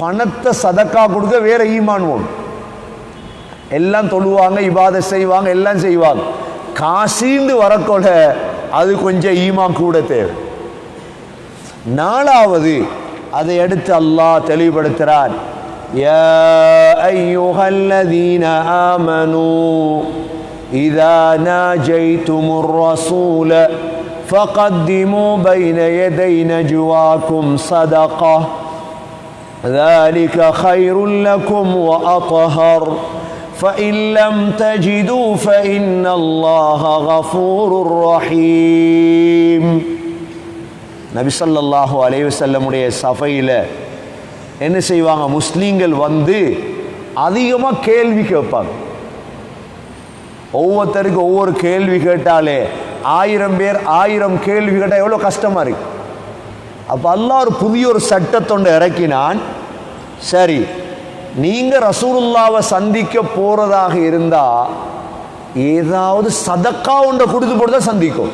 பணத்தை சதக்கா கொடுக்க வேற ஈமான் வேணும் எல்லாம் தொழுவாங்க இபாதை செய்வாங்க எல்லாம் செய்வாங்க காசின்னு வரக்கொள்ள அது கொஞ்சம் ஈமான் கூட தேவை நாலாவது அதை எடுத்து அல்லாஹ் தெளிவுபடுத்துகிறார் يا أيها الذين آمنوا إذا ناجيتم الرسول فقدموا بين يدي نجواكم صدقة ذلك خير لكم وأطهر فإن لم تجدوا فإن الله غفور رحيم நபி ஸல்லல்லாஹு அலைஹி வஸல்லமுடைய சபையில் என்ன செய்வாங்க முஸ்லீம்கள் வந்து அதிகமாக கேள்வி கேட்பாங்க ஒவ்வொருத்தருக்கு ஒவ்வொரு கேள்வி கேட்டாலே ஆயிரம் பேர் ஆயிரம் கேள்வி கேட்டால் எவ்வளோ கஷ்டமாக இருக்கு அப்போ அல்லாஹ் ஒரு புதிய ஒரு சட்டத்தொண்டு இறக்கினான். சரி நீங்கள் ரசூலுல்லாவை சந்திக்க போகிறதாக இருந்தால் ஏதாவது சதக்கா ஒன்றை கொடுத்து போட்டு தான் சந்திக்கும்.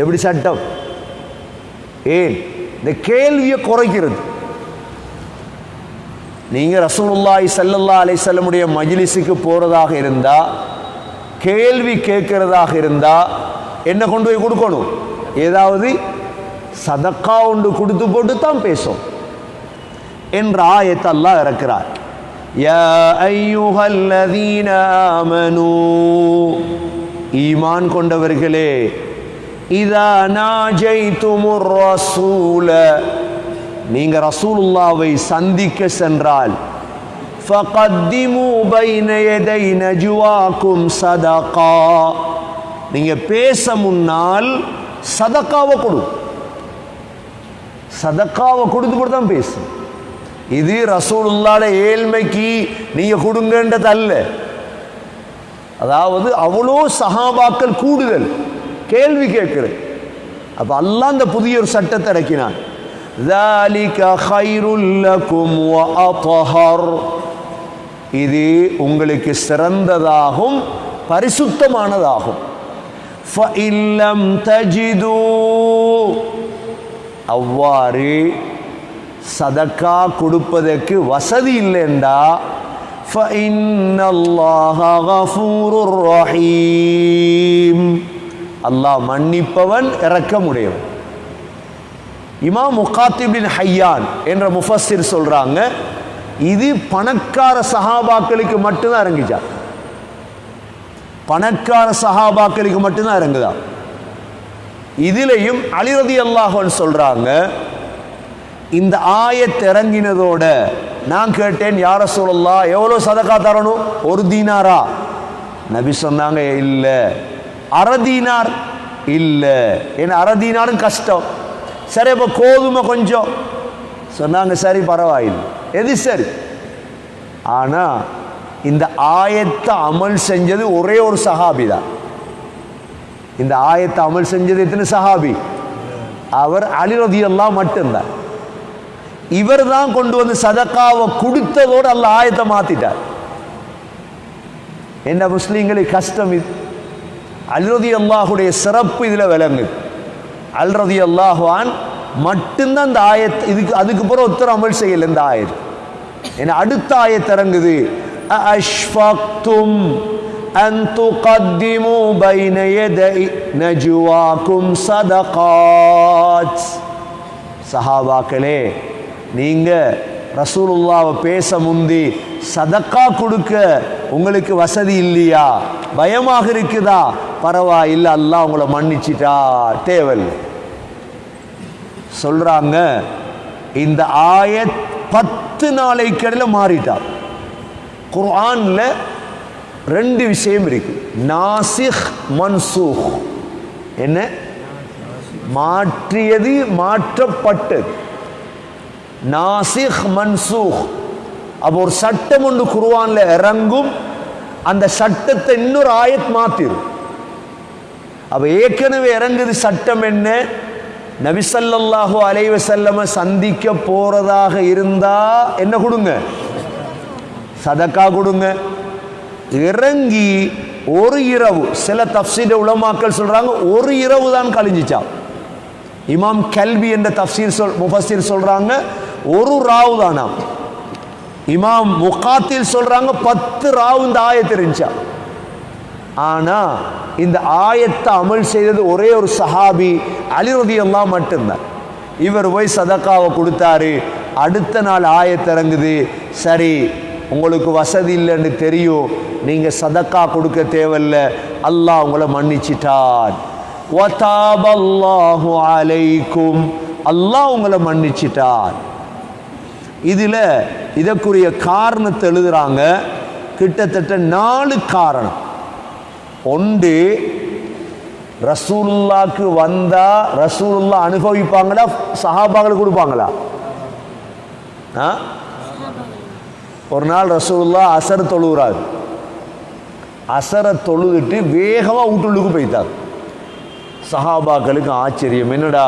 எப்படி சட்டம்? ஏன்? இந்த கேள்வியை குறைக்கிறது. நீங்கள் ரசூலுல்லாஹி சல்லல்லா அலை செல்லமுடைய மஜிலிஸுக்கு போகிறதாக இருந்தால் கேள்வி கேட்கறதாக இருந்தால் என்ன கொண்டு போய் கொடுக்கணும்? ஏதாவது சதக்கா ஒன்று கொடுத்து போட்டு தான் பேசும். என்ற ஆயத்தை அல்லாஹ் இறக்கிறார் ஈமான் கொண்டவர்களே இதா நாஜைத்துமுர் ரசூல. நீங்க ரசூலுல்லாவை சந்திக்க சென்றால் ஃபகத்திமு பைன யதை நஜ்வாக்கும் சதகா நீங்க பேச முன்னால் சதக்காவை கொடு. சதக்காவை கொடுத்து போட்டு தான் பேசு இது ரசூலுல்லாட ஏழ்மைக்கு நீங்க கொடுங்கன்றது அல்ல அதாவது அவ்வளோ சஹாபாக்கள் கூடுதல் கேள்வி கேட்கிறேன் அப்ப அல்லாஹ் அந்த புதிய ஒரு சட்டத்தை இறக்கினான் ذَلِكَ خَيْرٌ لَكُمْ وَأَطْهَرُ இது உங்களுக்கு சிறந்ததாகும் பரிசுத்தமானதாகும் فَإِن لَّمْ تَجِدُوا அவ்வாறு சதக்கா கொடுப்பதற்கு வசதி இல்லைண்டா. அல்லாஹ் மன்னிப்பவன் இறக்க இறக்கமுடையவன் இமா முகாத்திபின் ஹையான் என்ற முஃபஸிர் சொல்றாங்க இது பணக்கார சஹாபாக்களுக்கு மட்டும்தான் இறங்குச்சா? பணக்கார சஹாபாக்களுக்கு மட்டும்தான் இறங்குதான் இதிலையும் அலிரதி அல்லாஹன் சொல்றாங்க இந்த ஆய இறங்கினதோட நான் கேட்டேன் யார சொல்லலாம் எவ்வளோ சதக்கா தரணும்? ஒரு தீனாரா? நபி சொன்னாங்க இல்லை. அரதீனார் இல்லை. ஏன்னா அரதீனாரும் கஷ்டம். சரி இப்போ கோதுமை கொஞ்சம். சொன்னாங்க சரி பரவாயில்லை. எது சரி? ஆனால் இந்த ஆயத்தை அமல் செஞ்சது ஒரே ஒரு சஹாபி தான் இந்த ஆயத்தை அமல் செஞ்சது எத்தனை சஹாபி? அவர் அலிரதியெல்லாம் மட்டும்தான். இவர் தான் கொண்டு வந்து சதக்காவை கொடுத்ததோடு அல்ல ஆயத்தை மாத்திட்டார். என்ன முஸ்லீம்களுக்கு கஷ்டம் இது? அல்ரதி அல்லாஹுடைய சிறப்பு இதில் விளங்குது. அல்ரதி அல்லாஹுவான் மட்டும்தான் இந்த ஆயத் இதுக்கு அதுக்கு பிறகு உத்தர அமல் செய்யல இந்த ஆயத். ஏன்னா அடுத்த ஆயத் இறங்குது. அஷ்ஃபக்தும் அன் துகத்திமு பைன யதை நஜ்வாக்கும் சதகாத் சஹாபாக்களே நீங்க ரசூலுல்லாவை பேச முந்தி சதக்கா கொடுக்க உங்களுக்கு வசதி இல்லையா? பயமாக இருக்குதா? பரவாயில்லை அல்லாஹ் உங்களை மன்னிச்சிட்டா. தேவல். சொல்றாங்க இந்த ஆயத் பத்து நாளைக்கடையில் மாறிட்டா. குர்ஆன்ல ரெண்டு விஷயம் இருக்கு. நாசிஹ் மன்சூஹ் என்ன? மாற்றியது மாற்றப்பட்டது. நாசிஹ் மன்சூஹ் அப்போ ஒரு சட்டம் ஒன்று குருவான்ல இறங்கும். அந்த சட்டத்தை இன்னொரு ஆயத் மாத்திரும். அப்ப ஏற்கனவே இறங்குது சட்டம் என்ன? நபிசல்லாஹு அலைவசல்லம சந்திக்க போறதாக இருந்தா என்ன கொடுங்க? சதக்கா கொடுங்க. இறங்கி ஒரு இரவு சில தப்சீர உலமாக்கள் சொல்றாங்க ஒரு இரவு தான் கழிஞ்சிச்சா இமாம் கல்வி என்ற தப்சீர் சொல் முஃபசீர் சொல்றாங்க ஒரு ராவு தானாம். இமாம் முகாத்தில் சொல்றாங்க பத்து ராவு இந்த ஆயத்தை இருந்துச்சா ஆனா இந்த ஆயத்தை அமல் செய்தது ஒரே ஒரு சஹாபி அலிரதி எல்லாம் மட்டும்தான். இவர் போய் சதக்காவை கொடுத்தாரு அடுத்த நாள் ஆயத்திறங்குது சரி உங்களுக்கு வசதி இல்லைன்னு தெரியும். நீங்கள் சதக்கா கொடுக்க தேவையில்ல. அல்லாஹ் உங்களை மன்னிச்சிட்டான். வதாபல்லாஹு அலைக்கும். அல்லாஹ் உங்களை மன்னிச்சிட்டான். இதில் இதற்குரிய காரணத்தை எழுதுறாங்க. கிட்டத்தட்ட நாலு காரணம். ஒன்று ரசூலுல்லாக்கு வந்தா ரசூலுல்லா அனுபவிப்பாங்களா? சஹாபாங்களுக்கு கொடுப்பாங்களா? ஆ? ஒரு நாள் ரசூல்லா அசர் தொழுகிறார். அசரை தொழுதுட்டு வேகமாக வீட்டுள்ளுக்கு போய்த்தார் சஹாபாக்களுக்கு ஆச்சரியம் என்னடா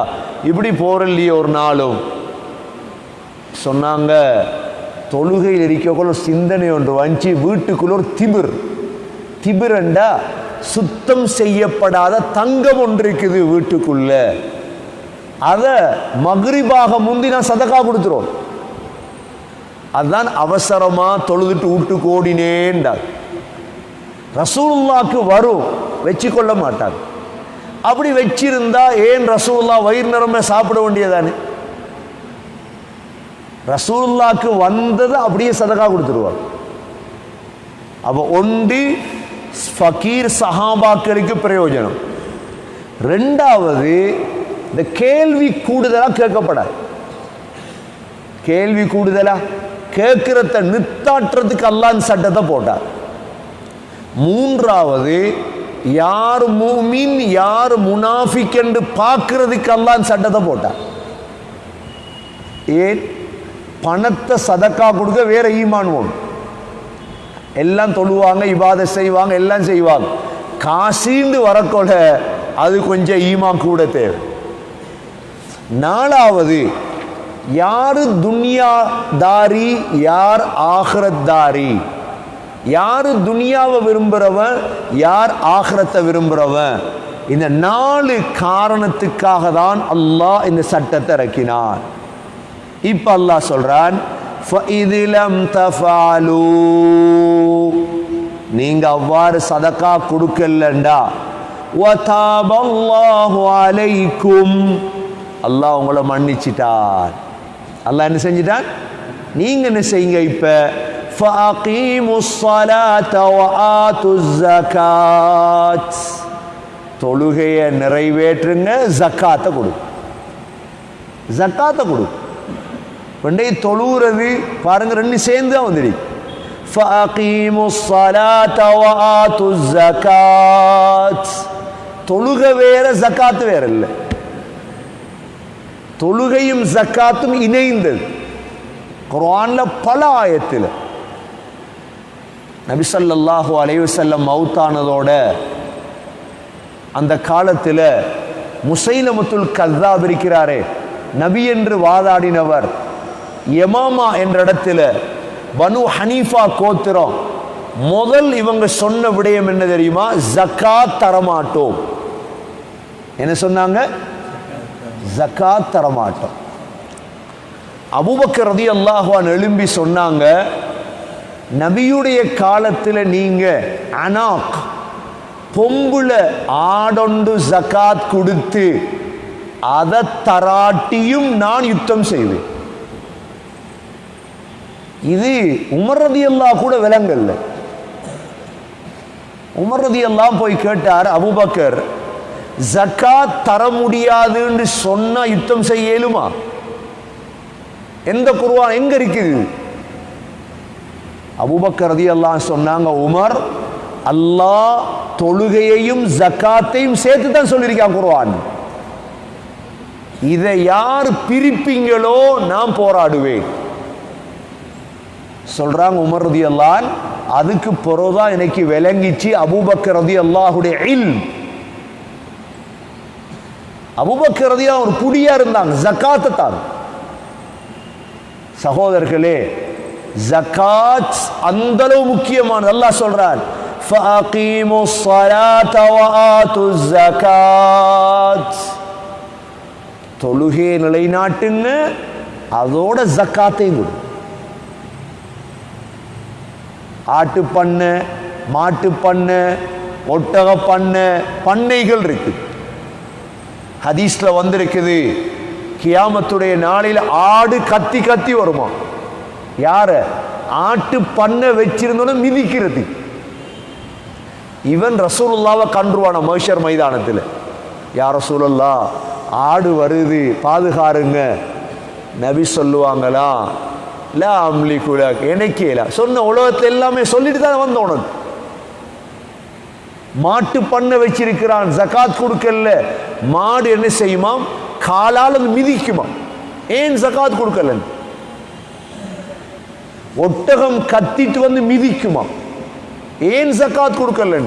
இப்படி போறல்லையே ஒரு நாளும்? சொன்னாங்க தொழுகையில் இருக்கக்குள்ள ஒரு சிந்தனை ஒன்று வந்துச்சு வீட்டுக்குள்ள ஒரு திபிர் திபிரண்டா சுத்தம் செய்யப்படாத தங்கம் ஒன்று இருக்குது வீட்டுக்குள்ள. அதை மகிரிபாக முந்தி நான் சதக்கா கொடுத்துருவோம் அதுதான் அவசரமா தொழுதுட்டு விட்டு ஓடினேன்டார். ரசூலுல்லாக்கு வரும் வச்சு கொள்ள மாட்டார். அப்படி வச்சிருந்தா ஏன் ரசூல்லா வயிறு நிரம்ப சாப்பிட வேண்டியதானே? ரசூல்லாக்கு வந்தது அப்படியே சதகா கொடுத்துருவார். அப்போ ஒன்று ஃபக்கீர் சஹாபாக்களுக்கு பிரயோஜனம். ரெண்டாவது இந்த கேள்வி கூடுதலா கேட்கப்படாது. கேள்வி கூடுதலா? கேட்கிறத நித்தாட்டுறதுக்கு அல்லான் சட்டத்தை போட்டார். மூன்றாவது யார் மூமின் யார் முனாஃபிக் என்று பார்க்கறதுக்கு அல்லான் சட்டத்தை போட்டார். ஏன்? பணத்தை சதக்கா கொடுக்க வேற ஈமான் ஓடும். எல்லாம் தொழுவாங்க இபாதை செய்வாங்க எல்லாம் செய்வாங்க. காசீண்டு வரக்கொள்ள அது கொஞ்சம் ஈமான் கூட தேவை. நாலாவது யார் துன்யாதாரி யார் ஆஹ்ரத்தாரி யார் துனியாவை விரும்புகிறவன் யார் ஆஹ்ரத்தை விரும்புகிறவன் இந்த நாலு காரணத்துக்காக தான் அல்லாஹ் இந்த சட்டத்தை இறக்கினார் இப்ப அல்லாஹ் சொல்கிறான் நீங்க அவ்வாறு சதக்கா கொடுக்கலண்டா. அலைக்கும். அல்லாஹ் உங்களை மன்னிச்சிட்டார் அல்லா என்ன செஞ்சிட்டான்? நீங்கள் என்ன செய்யுங்க இப்போ? தொழுகையை நிறைவேற்றுங்க ஜக்காத்தை கொடு. ஜக்காத்தை கொடு. ரெண்டையும் தொழுகிறது பாருங்க ரெண்டு சேர்ந்து தான் வந்துடுது தொழுக வேற ஜக்காத்து வேற இல்லை. தொழுகையும் ஜக்காத்தும் இணைந்தது. குரான்ல பல ஆயத்தில். நபி அலைவசல்லம் மவுத்தானதோட மௌத்தானதோட அந்த காலத்தில் முசைலமுத்துல் கத்தாப் இருக்கிறாரே நபி என்று வாதாடினவர் யமாமா என்ற இடத்துல பனு ஹனீஃபா கோத்திரம் முதல் இவங்க சொன்ன விடயம் என்ன தெரியுமா? ஜக்காத் தரமாட்டோம். என்ன சொன்னாங்க? ஜக்காத் தரமாட்டோம். அபுபக்கர் ரதி அல்லாஹான் எழும்பி சொன்னாங்க நபியுடைய காலத்தில் நீங்க அனாக் பொம்புல ஆடொண்டு ஜக்காத் கொடுத்து அதை தராட்டியும் நான் யுத்தம் செய்வேன். இது உமர்ரதி அல்லா கூட விலங்கல்ல. உமர்ரதி எல்லாம் போய் கேட்டார் அபூபக்கர் ஜக்கா தர முடியாதுன்னு சொன்னா யுத்தம் செய்ய இயலுமா எந்த குருவான் எங்க இருக்குது? அபூபக்கர் ரதியல்லாஹ் சொன்னாங்க உமர் அல்லாஹ் தொழுகையையும் ஜக்காத்தையும் சேர்த்து தான் சொல்லியிருக்கான் குருவான் இதை யார் பிரிப்பீங்களோ நான் போராடுவேன். சொல்றாங்க உமர் ரதி அல்லான் அதுக்கு பிறகுதான் எனக்கு விளங்கிச்சு அபூபக்கர் ரதி அல்லாஹுடைய இல். அபூபக்கர் ரதி ஒரு புடியா இருந்தாங்க ஜக்காத்தை தான் சகோதரர்களே ஜக்காத் அந்த அளவு முக்கியமானது அல்லாஹ் சொல்றான் فَأَقِيمُوا الصَّلَاةَ وَآتُوا الزَّكَاةَ தொழுகையை நிலைநாட்டுங்க அதோட ஜக்காத்தையும் கொடு ஆட்டு பண்ணை மாட்டு பண்ணை ஒட்டக பண்ணை பண்ணைகள் இருக்கு ஹதீஸ்ல வந்திருக்குது. கியாமத்துடைய நாளில் ஆடு கத்தி கத்தி வருமா? யார? ஆட்டு பண்ணை வச்சிருந்தோன்னு மிதிக்கிறது. இவன் ரசூலுல்லாவை கன்றுவான மகிஷர் மைதானத்தில்? யார் ரசூலுல்லா ஆடு வருது பாதுகாருங்க. நபி சொல்லுவாங்களா இல்லை அம்லி குல எனக்கேல சொன்ன உலகத்தில் எல்லாமே சொல்லிட்டு தான் வந்த உனக்கு. மாட்டு பண்ண வச்சிருக்கிறான் ஜகாத் கொடுக்கல மாடு என்ன செய்யுமாம் காலால் அது மிதிக்குமா? ஏன் ஜகாத் கொடுக்கல? ஒட்டகம் கத்திட்டு வந்து மிதிக்குமா? ஏன் சக்காத் கொடுக்கல?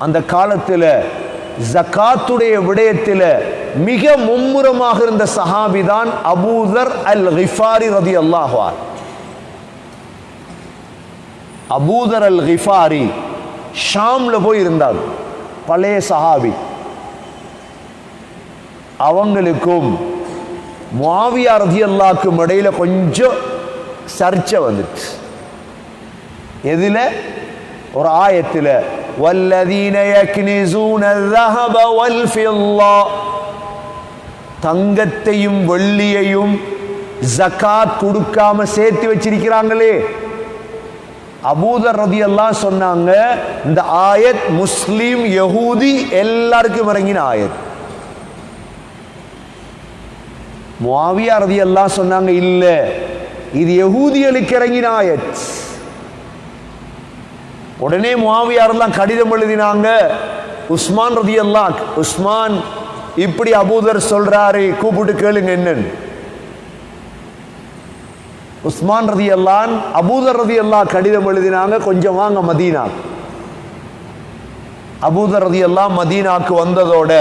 அந்த காலத்துல ஜக்காத்துடைய விடயத்தில் மிக மும்முரமாக இருந்த சஹாபிதான் அபூதர் அல் ஹிஃபாரி ரதி அல்லாஹார் அபூதர் அல் ஹிஃபாரி ஷாம்ல போய் இருந்தார் பழைய சஹாபி அவங்களுக்கும் முவாவியா ரதி அல்லாக்கும் இடையில கொஞ்சம் சர்ச்சை வந்துச்சு எதுல ஒரு ஆயத்தில் والذين يكنزون الذهب والفضة தங்கத்தையும் வெள்ளியையும் ஜகாத் கொடுக்காம சேர்த்து வச்சிருக்கிறாங்களே அபூதர் ரதி எல்லாம் சொன்னாங்க இந்த ஆயத் முஸ்லீம் யகூதி எல்லாருக்கும் இறங்கின ஆயத். மாவியா ரதி எல்லாம் சொன்னாங்க இல்ல இது யகூதிகளுக்கு இறங்கின ஆயத். உடனே முவாவியாரெல்லாம் கடிதம் எழுதினாங்க உஸ்மான் ரதி எல்லாம் உஸ்மான் இப்படி அபூதர் சொல்றாரு கூப்பிட்டு கேளுங்க என்னன்னு. உஸ்மான் ரதி அல்லான் அபூதர் ரதி அல்லா கடிதம் எழுதினாங்க கொஞ்சம் வாங்க மதீனா அபூதர் ரதி எல்லாம் மதீனாக்கு வந்ததோட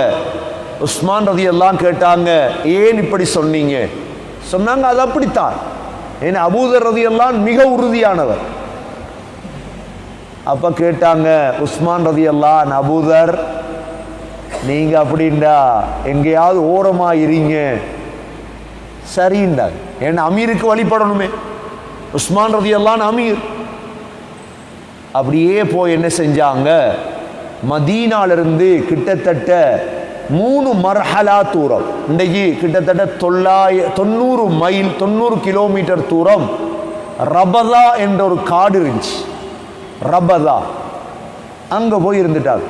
உஸ்மான் ரதி எல்லாம் கேட்டாங்க ஏன் இப்படி சொன்னீங்க? சொன்னாங்க அது அப்படித்தான். ஏன்னா அபூதர் ரதி எல்லாம் மிக உறுதியானவர். அப்ப கேட்டாங்க உஸ்மான் ரதி அல்லான் அபூதர் நீங்க அப்படின்டா எங்கேயாவது ஓரமா இருங்க. சரிண்டா ஏன்னா அமீருக்கு வழிபடணுமே. உஸ்மான் ரதி அமீர். அப்படியே போய் என்ன செஞ்சாங்க? மதீனாலிருந்து கிட்டத்தட்ட மூணு மர்ஹலா தூரம். இன்றைக்கு கிட்டத்தட்ட தொள்ளாய தொண்ணூறு மைல் தொண்ணூறு கிலோமீட்டர் தூரம் ரபதா என்ற ஒரு காடு இருந்துச்சு. ரபதா. அங்கே போய் இருந்துட்டாங்க.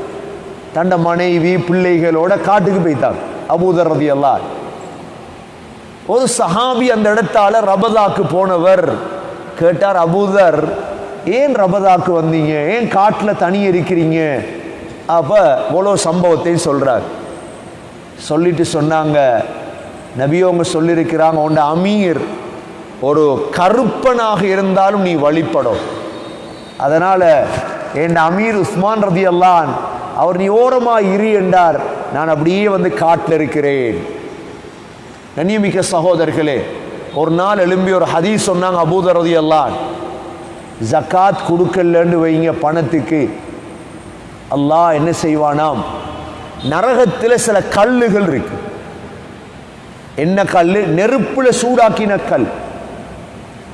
தண்ட மனைவி பிள்ளைகளோட காட்டுக்கு போய்த்தார் அபூதர் ரதி எல்லாம் ஒரு சஹாபி அந்த இடத்தால ரபதாக்கு போனவர். கேட்டார் அபூதர் ஏன் ரபதாக்கு வந்தீங்க? ஏன் காட்டில் தனி இருக்கிறீங்க? அப்ப இவ்வளோ சம்பவத்தையும் சொல்றார். சொல்லிட்டு சொன்னாங்க நபியோங்க சொல்லியிருக்கிறாங்க உண்ட அமீர் ஒரு கருப்பனாக இருந்தாலும் நீ வழிபடும். அதனால என் அமீர் உஸ்மான் ரதி அல்லான் அவர் நீ ஓரமாக இரு என்றார். நான் அப்படியே வந்து காட்டில் இருக்கிறேன். கண்ணியமிக்க சகோதரர்களே ஒரு நாள் எழும்பி ஒரு ஹதீஸ் சொன்னாங்க அபூதரதி எல்லாம் ஜக்காத் கொடுக்கலன்னு வைங்க பணத்துக்கு. அல்லாஹ் என்ன செய்வானாம்? நரகத்தில் சில கல்லுகள் இருக்கு. என்ன கல் நெருப்புல சூடாக்கின கல்.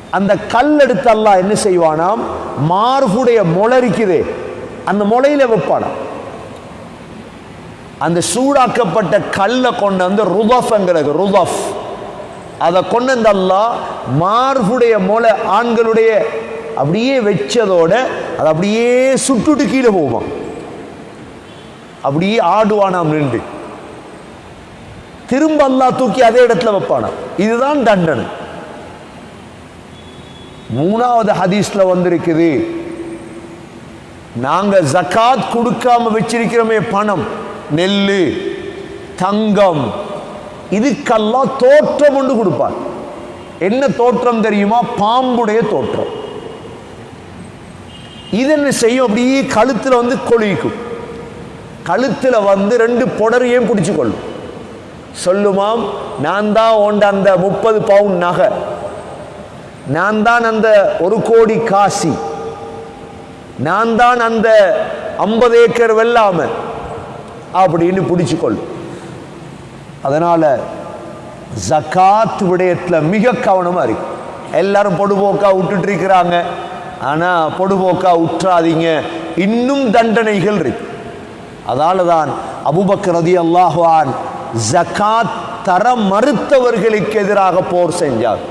அந்த கல் எடுத்து அல்லாஹ் என்ன செய்வானாம்? மார்புடைய முளை இருக்குதே. அந்த முளையில வைப்பானாம். அந்த சூடாக்கப்பட்ட கல்லை கொண்டு வந்து ருதஃப்ங்கிறது ருதஃப். அதை கொண்டு வந்து அல்லா மார்புடைய முளை ஆண்களுடைய அப்படியே வச்சதோட அது அப்படியே சுட்டுட்டு கீழே போவான். அப்படியே ஆடுவானாம் நின்று. திரும்ப அல்லா தூக்கி அதே இடத்துல வைப்பானா? இதுதான் தண்டனை. மூணாவது ஹதீஸ்ல வந்திருக்குது நாங்க ஜகாத் கொடுக்காம வச்சிருக்கிறோமே பணம். நெல்லு தங்கம் இதுக்கெல்லாம் தோற்றம் ஒன்று கொடுப்பார். என்ன தோற்றம் தெரியுமா? பாம்புடைய தோற்றம். இது என்ன செய்யும்? அப்படியே கழுத்துல வந்து கொழிக்கும் கழுத்துல வந்து ரெண்டு புடரையும் பிடிச்சு கொள்ளும். சொல்லுமாம் நான் தான் ஓண்ட அந்த முப்பது பவுன் நகை. நான் தான் அந்த ஒரு கோடி காசி. நான் தான் அந்த ஐம்பது ஏக்கர் வெள்ளாமல் அப்படின்னு பிடிச்சு கொள்ளும் அதனால ஜகாத் விடயத்துல மிக கவனமா இருக்கு எல்லாரும் பொடுபோக்கா விட்டுட்டு இருக்கிறாங்க ஆனா பொடுபோக்கா உற்றாதீங்க இன்னும் தண்டனைகள் இருக்கு அதால தான் அபுபக்கர் ரதி அல்லாஹ்வான் ஜகாத் தர மறுத்தவர்களுக்கு எதிராக போர் செஞ்சார்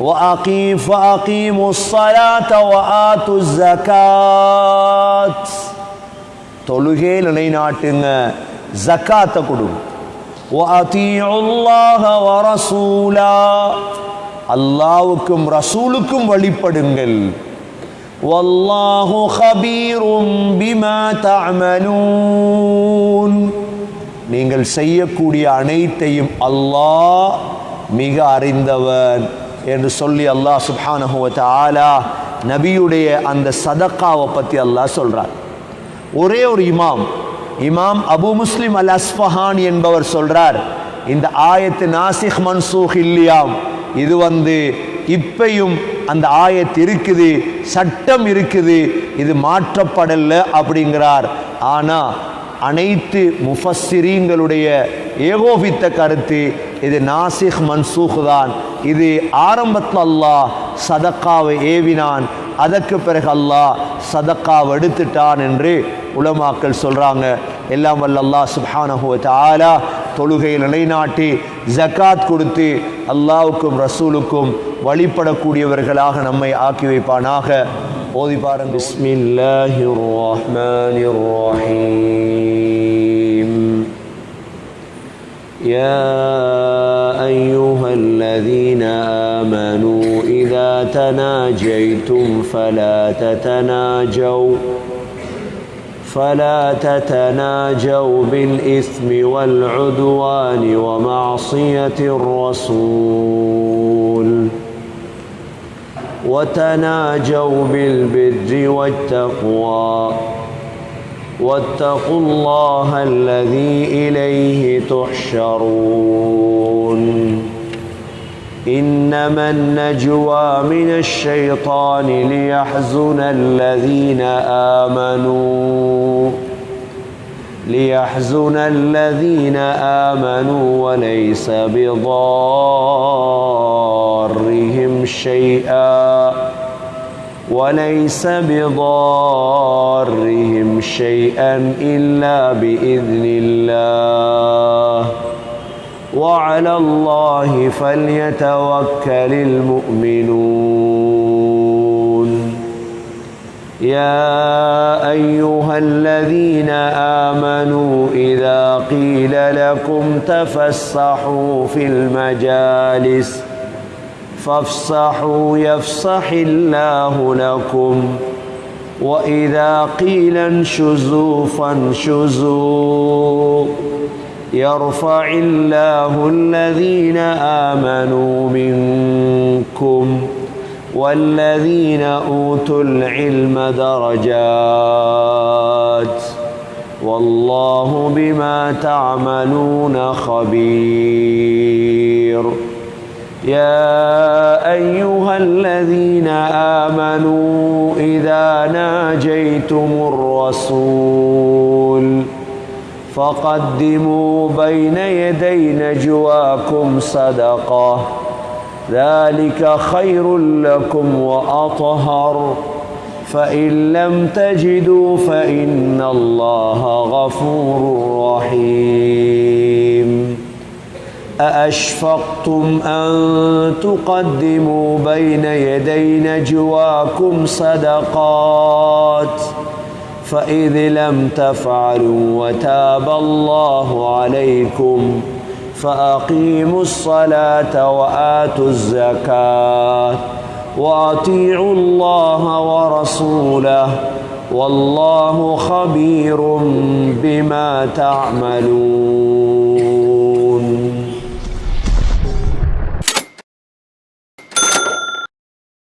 وأقيم فأقيموا الصلاة وآتوا الزكاة தொழுகே நிலைநாட்டுங்க ஜக்காத்தை கொடுங்க அல்லாவுக்கும் ரசூலுக்கும் வழிபடுங்கள். வல்லாஹு ஹபீரும் பிமா தமலூன் நீங்கள் செய்யக்கூடிய அனைத்தையும் அல்லாஹ் மிக அறிந்தவன் என்று சொல்லி அல்லாஹ் சுப்ஹானஹுவ ஆலா நபியுடைய அந்த சதக்காவை பற்றி அல்லாஹ் சொல்கிறார் ஒரே ஒரு இமாம். இமாம் அபு முஸ்லிம் அல் அஸ்பஹான் என்பவர் சொல்றார் இந்த ஆயத்து நாசிக் மன்சூக் இல்லையாம். இது வந்து இப்பையும் அந்த ஆயத்து இருக்குது சட்டம் இருக்குது இது மாற்றப்படல அப்படிங்கிறார். ஆனா அனைத்து முஃபஸ்ஸிரீங்களுடைய ஏகோபித்த கருத்து இது நாசிக் மன்சூக் தான். இது ஆரம்பத்தில் அல்லாஹ் சதக்காவை ஏவினான் அதற்கு பிறகு அல்லாஹ் சதக்காவை எடுத்துட்டான் என்று உலமாக்கள் சொல்றாங்க எல்லாம் வல்ல அல்லாஹ் சுப்ஹானஹு வ தஆலா தொழுகை நிலைநாட்டி ஜகாத் கொடுத்து அல்லாஹ்வுக்கும் ரசூலுக்கும் வழிபடக்கூடியவர்களாக நம்மை ஆக்கி வைப்பானாக ஓதி பாருங்க பிஸ்மில்லாஹிர் ரஹ்மானிர் ரஹீம் يا أيها الذين آمنوا إذا تناجيتم فلا تتناجوا فلا تتناجوا بالإثم والعدوان ومعصية الرسول. وتناجوا بالبر والتقوى. واتقوا الله الذي إليه تحشرون. إنما النجوى من الشيطان ليحزن الذين آمنوا. ليحزن الذين آمنوا وليس بضارهم شيئا. وليس بضارهم شيئا إلا بإذن الله. وعلى الله فليتوكل المؤمنون. يا أيها الذين آمنوا إذا قيل لكم تفسحوا في المجالس فافسحوا يفسح الله لكم. وإذا قيل انشزوا فانشزوا. يرفع الله الذين آمنوا منكم والذين أوتوا العلم درجات والله بما تعملون خبير. يا أيها الذين آمنوا إذا ناجيتم الرسول فقدموا بين يدي نجواكم صدقة. ذلك خير لكم وأطهر. فإن لم تجدوا فإن الله غفور رحيم. أأشفقتم أن تقدموا بين يدي نجواكم صدقات؟ فإذ لم تفعلوا وتاب الله عليكم فأقيموا الصلاة وآتوا الزكاة وأطيعوا الله ورسوله والله خبير بما تعملون